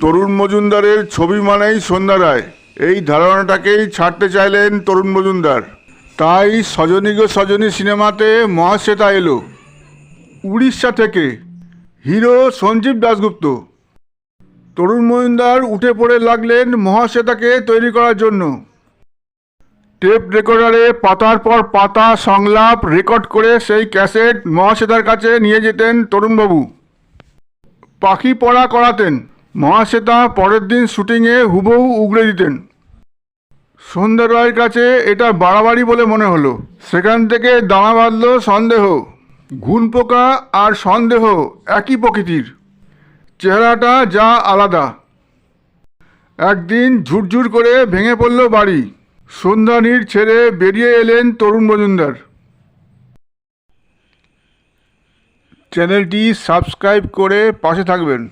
তরুণ মজুমদারের ছবি মানেই সন্ধ্যা রায়। এই ধারণাটাকেই ছাড়তে চাইলেন তরুণ মজুমদার। তাই সজনী গো সজনী সিনেমাতে মহাশ্বেতা এলো। উড়িষ্যা থেকে হিরো সঞ্জীব দাশগুপ্ত। তরুণ মজুমদার উঠে পড়ে লাগলেন মহাশ্বেতাকে তৈরি করার জন্য। টেপ রেকর্ডারে পাতার পর পাতা সংলাপ রেকর্ড করে সেই ক্যাসেট মহাশ্বেতার কাছে নিয়ে যেতেন তরুণবাবু। পাখি পড়া করাতেন। মহাশ্বেতা পরের দিন শুটিংয়ে হুবহু উগড়ে দিতেন। সন্ধ্যা রায়ের কাছে এটা বাড়াবাড়ি বলে মনে হলো। সেখান থেকে দানা বাঁধল সন্দেহ ঘুন পোকা আর সন্দেহ একই প্রকৃতির। চেহারাটা যা আলাদা। একদিন ঝুরঝুর করে ভেঙে পড়ল বাড়ি। সন্ধ্যানীর ছেড়ে বেরিয়ে এলেন তরুণ মজুমদার। চ্যানেলটি সাবস্ক্রাইব করে পাশে থাকবেন।